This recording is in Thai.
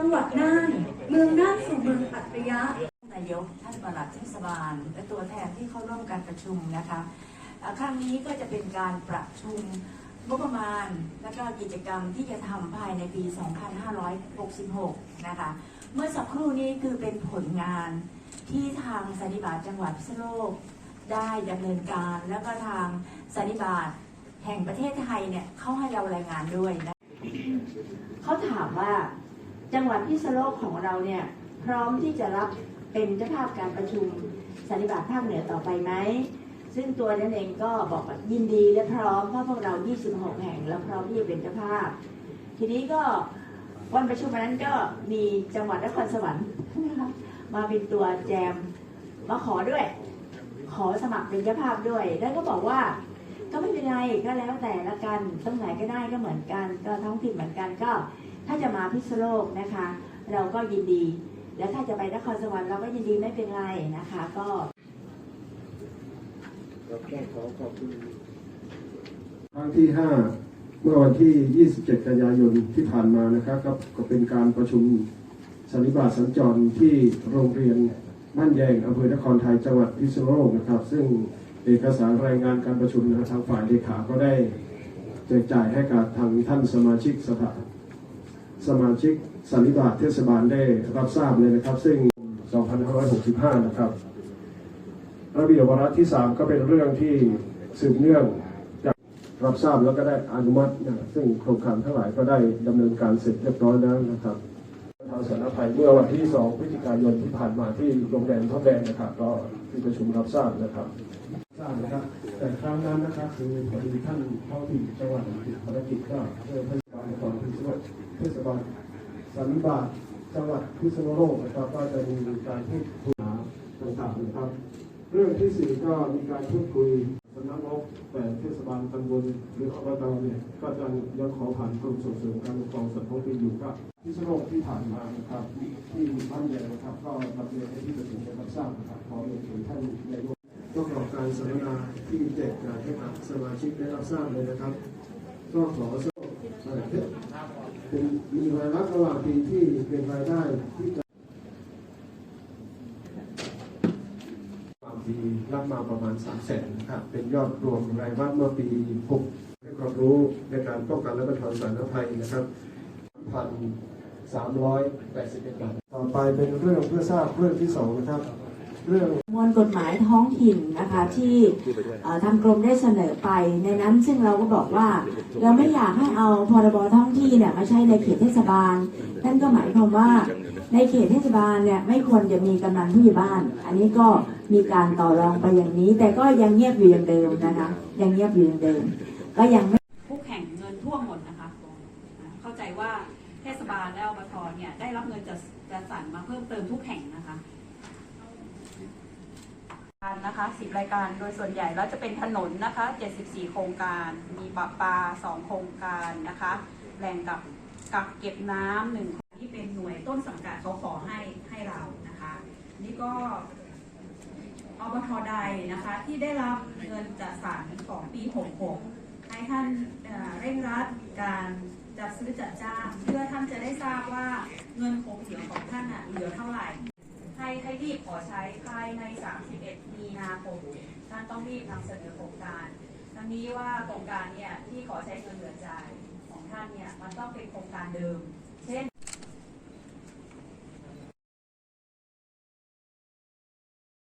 จังหวัดน่าน เมืองน่านสู่เมืองอัจฉริยะนายกท่านปลัดเทศบาล และตัวแทนที่เข้าร่วมการประชุมนะคะครั้งนี้ก็จะเป็นการประชุมงบประมาณและก็กิจกรรมที่จะทำภายในปี 2566 นะคะ เมื่อสักครู่นี้คือเป็นผลงานที่ทางสันนิบาตจังหวัดพิษณุโลกได้ดำเนินการ แล้วก็ทางสันนิบาตแห่งประเทศไทยเนี่ยเข้าให้เรารายงานด้วยนะเขาถามว่า จังหวัดพิษณุโลกของเราเนี่ยพร้อมที่จะรับเป็นเจ้าภาพการประชุมสันนิบาตภาคเหนือต่อไปไหมซึ่งตัวนั้นเองก็บอกว่ายินดีและพร้อมเพราะพวกเรา 26 แห่งแล้วพร้อมที่จะเป็นเจ้าภาพ ทีนี้ก็วันประชุมวันนั้นก็มีจังหวัดนครสวรรค์มาเป็นตัวแจมมาขอด้วย ขอสมัครเป็นเจ้าภาพด้วย แล้วก็บอกว่าก็ไม่เป็นไรก็แล้วแต่ละกันตรงไหนก็ได้ก็เหมือนกัน ก็ท้องถิ่นเหมือนกันก็ ถ้าจะมาพิษณุโลกนะคะ เราก็ยินดี แล้วถ้าจะไปนครสวรรค์เราก็ยินดีไม่เป็นไรนะคะ ก็ครับต้องขอขอบคุณครั้งที่5เมื่อวันที่ 27 กันยายนที่ผ่านมานะครับก็ก็เป็นการประชุมสันนิบาตสัญจรที่โรงเรียนบ้านแยงอำเภอนครไทยจังหวัดพิษณุโลกนะครับ ซึ่งเอกสารรายงานการประชุมนะทางฝ่ายเลขาก็ได้แจกจ่ายให้กับทางท่านสมาชิกสภา สมาชิกสันนิบาตเทศบาลได้รับทราบเลยนะครับ ซึ่ง 2565 นะครับ ระเบียบวาระที่ 3 ก็เป็นเรื่องที่สืบเนื่องจากรับทราบแล้วก็ได้อนุมัตินะซึ่งโครงการทั้งหลายก็ได้ดำเนินการเสร็จเรียบร้อยแล้วนะครับทางสารภัยเมื่อวันที่ 2 พฤศจิกายนที่ผ่านมาที่โรงแรมท่าแดงนะครับ ก็ที่ประชุมรับทราบนะครับทราบนะครับแต่ครั้งนั้นนะครับคือพอดีท่านท้องถิ่จังหวัดติดภารกิจก็เพื่อ เทศบาลสันนิบาตจังหวัดพิษณุโลกนะครับก็จะมีการพูดคุยหาต่างๆนะครับ เรื่องที่สี่ก็มีการพูดคุยสำนักงบแต่เทศบาลตำบลหรืออบตเนี่ยก็จะยังขอผ่านกรมส่งเสริมการปกครองส่วนท้องถิ่นอยู่ก็ที่สโลกที่ผ่านมานะครับที่บ้านใหญ่นะครับ ก็นำเรียนให้ที่ประชุมได้รับทราบนะครับขอเรียนถึงท่านนายกต้องขอการสัมมนาที่แจกจ่ายให้กับสมาชิกได้รับทราบเลยนะครับ ก็ขอ สรุปเป็นมีรายรับระหว่างปีที่เป็นรายได้ที่จะบางปีรับมาประมาณ3แสนนะครับเป็นยอดรวมรายรับเมื่อปี6ให้ความรู้ในการป้องกันและบรรเทาสาธารณภัยนะครับพันสามร้อยแปดสิบเอ็ดบาทต่อไปเป็นเรื่องเพื่อทราบเรื่องที่สองนะครับ มวลกฎหมายท้องถิ่นนะคะที่เอ่อทางกรมได้เสนอไปในนั้นซึ่งเราก็บอกว่า เราไม่อยากให้เอาพรบท้องที่เนี่ยมาใช้ในเขตเทศบาลนั่นก็หมายความว่าในเขตเทศบาลเนี่ยไม่ควรจะมีกำนันผู้ใหญ่บ้าน อันนี้ก็มีการต่อรองไปอย่างนี้ แต่ก็ยังเงียบอยู่อย่างเดิมนะคะยังเงียบอยู่อย่างเดิม ก็ยังไม่ทุกแห่งเงินท่วมหมดนะคะเข้าใจว่าเทศบาลและอบตเนี่ยได้รับเงินจัดจัดสรรมาเพิ่มเติมทุกแห่งนะคะ นะคะ10 รายการ โดยส่วนใหญ่แล้วจะเป็นถนนนะคะ 74 โครงการ มีปลาปลา 2 โครงการนะคะ แหล่งกับกักเก็บน้ำหนึ่งที่เป็นหน่วยต้นสังกัดเขาขอให้ให้เรานะคะ นี่ก็อบทใดนะคะที่ได้รับเงินจัดสรรของปี 66 ให้ท่านเร่งรัดการจัดซื้อจัดจ้าง เพื่อท่านจะได้ทราบว่าเงินคงเหลือของท่านน่ะเหลือเท่าไหร่ ให้ให้รีบขอใช้ภายใน 31 มีนาคม ท่านต้องรีบนำเสนอโครงการ ทั้งนี้ว่าโครงการเนี่ยที่ขอใช้เงินเหลือจ่ายของท่านเนี่ยมันต้องเป็นโครงการเดิม